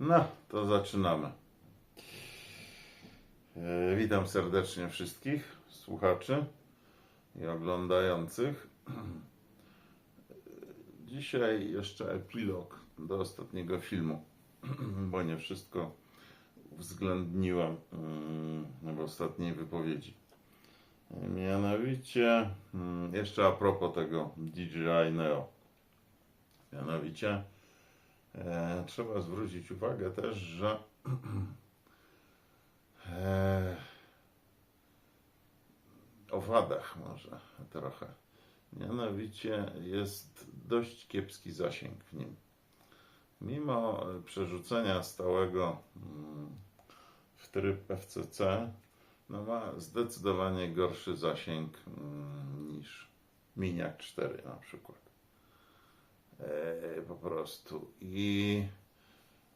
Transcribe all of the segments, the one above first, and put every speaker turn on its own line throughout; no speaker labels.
No, to zaczynamy. E, Witam serdecznie wszystkich słuchaczy i oglądających. Dzisiaj jeszcze epilog do ostatniego filmu, bo nie wszystko uwzględniłem mm, w ostatniej wypowiedzi. E, Mianowicie, mm, jeszcze a propos tego DJI Neo. Mianowicie, E, trzeba zwrócić uwagę też, że e, o wadach może trochę. Mianowicie jest dość kiepski zasięg w nim. Mimo przerzucenia stałego mm, w tryb FCC, no ma zdecydowanie gorszy zasięg mm, niż Miniak 4 na przykład. E, po prostu. I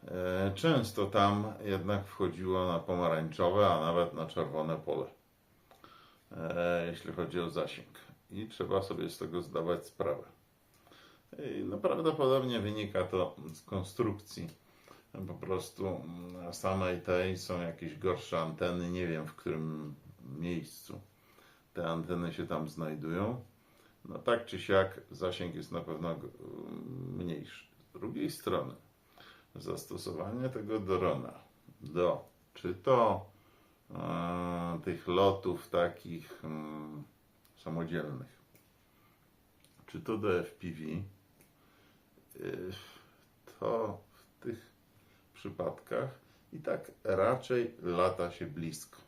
e, często tam jednak wchodziło na pomarańczowe, a nawet na czerwone pole, e, jeśli chodzi o zasięg. I trzeba sobie z tego zdawać sprawę. No, prawdopodobnie wynika to z konstrukcji. Po prostu na samej tej są jakieś gorsze anteny, nie wiem w którym miejscu te anteny się tam znajdują. No tak czy siak zasięg jest na pewno mniejszy. Z drugiej strony zastosowanie tego drona do czy to e, tych lotów takich mm, samodzielnych, czy to do FPV, y, to w tych przypadkach i tak raczej lata się blisko.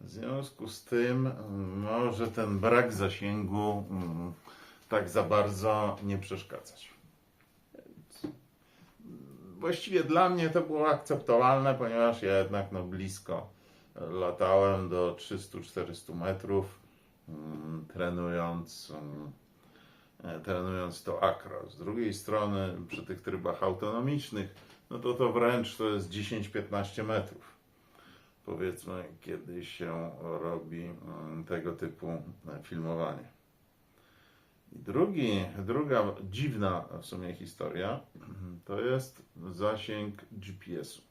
W związku z tym może ten brak zasięgu mm, tak za bardzo nie przeszkadzać. Właściwie dla mnie to było akceptowalne, ponieważ ja jednak no, blisko latałem do 300-400 metrów, mm, trenując, mm, trenując to akro. Z drugiej strony przy tych trybach autonomicznych, no to to wręcz to jest 10-15 metrów powiedzmy, kiedy się robi mm, tego typu e, filmowanie. I drugi, druga dziwna w sumie historia to jest zasięg GPS-u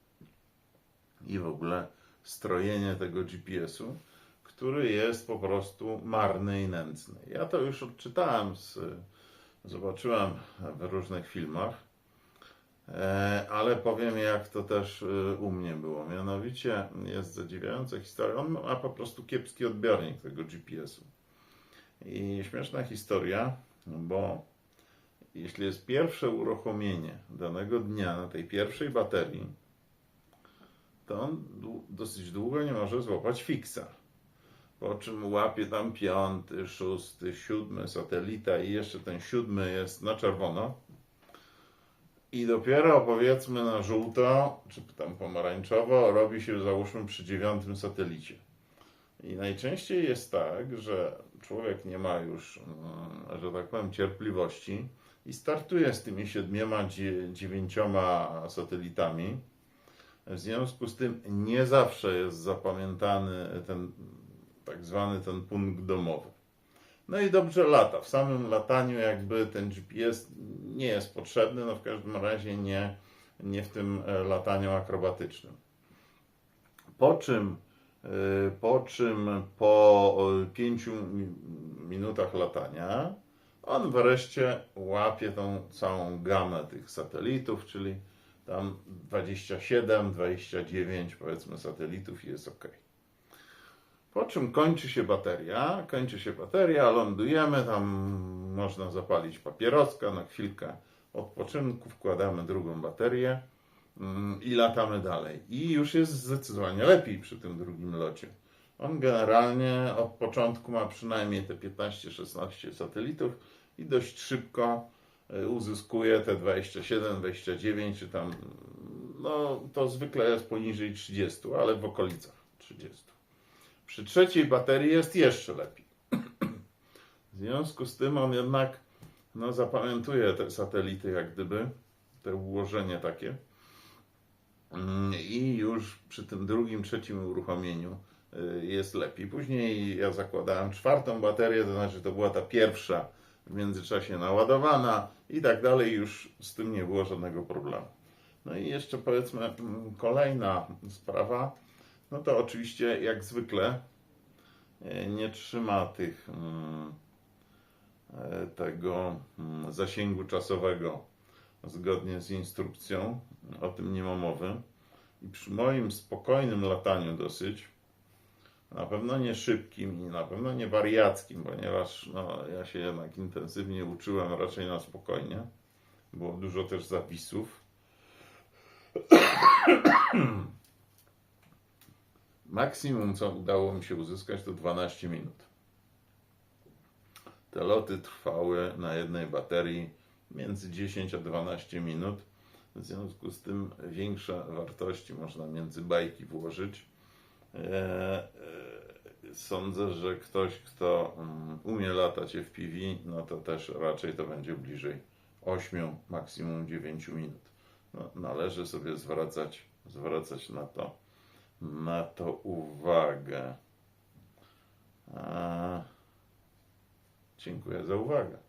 i w ogóle strojenie tego GPS-u, który jest po prostu marny i nędzny. Ja to już odczytałem, z, zobaczyłem w różnych filmach. E, Ale powiem, jak to też e, u mnie było. Mianowicie jest zadziwiająca historia. On ma po prostu kiepski odbiornik tego GPS-u. I śmieszna historia, bo jeśli jest pierwsze uruchomienie danego dnia na tej pierwszej baterii, to on dosyć długo nie może złapać fiksa. Po czym łapie tam piąty, szósty, siódmy satelita i jeszcze ten siódmy jest na czerwono. I dopiero powiedzmy na żółto, czy tam pomarańczowo, robi się załóżmy przy dziewiątym satelicie. I najczęściej jest tak, że człowiek nie ma już, mm, że tak powiem, cierpliwości i startuje z tymi siedmioma, dzie- dziewięcioma satelitami. W związku z tym nie zawsze jest zapamiętany ten tak zwany ten punkt domowy. No i dobrze lata. W samym lataniu jakby ten GPS nie jest potrzebny, no w każdym razie nie, nie w tym e, lataniu akrobatycznym. Po czym, e, po czym po 5 minutach latania on wreszcie łapie tą całą gamę tych satelitów, czyli tam 27, 29 powiedzmy satelitów i jest ok. Po czym kończy się bateria, kończy się bateria, lądujemy, tam można zapalić papieroska na chwilkę odpoczynku, wkładamy drugą baterię mm, i latamy dalej. I już jest zdecydowanie lepiej przy tym drugim locie. On generalnie od początku ma przynajmniej te 15-16 satelitów i dość szybko y, uzyskuje te 27, 29, czy tam, no to zwykle jest poniżej 30, ale w okolicach 30. Przy trzeciej baterii jest jeszcze lepiej. W związku z tym on jednak no, zapamiętuje te satelity, jak gdyby, te ułożenie takie. Mm, I już przy tym drugim, trzecim uruchomieniu y, jest lepiej. Później ja zakładałem czwartą baterię, to znaczy to była ta pierwsza w międzyczasie naładowana i tak dalej. Już z tym nie było żadnego problemu. No i jeszcze powiedzmy mm, kolejna sprawa, no to oczywiście jak zwykle e, nie trzyma tych mm, tego mm, zasięgu czasowego zgodnie z instrukcją, o tym nie ma mowy. I przy moim spokojnym lataniu dosyć, na pewno nie szybkim i na pewno nie wariackim, ponieważ no, ja się jednak intensywnie uczyłem raczej na spokojnie. Było dużo też zapisów. Maksimum, co udało mi się uzyskać, to 12 minut. Te loty trwały na jednej baterii między 10 a 12 minut. W związku z tym większe wartości można między bajki włożyć. E, e, Sądzę, że ktoś, kto mm, umie latać FPV, no to też raczej to będzie bliżej 8, maksimum 9 minut. No, należy sobie zwracać, zwracać na to, na to uwagę. A, dziękuję za uwagę.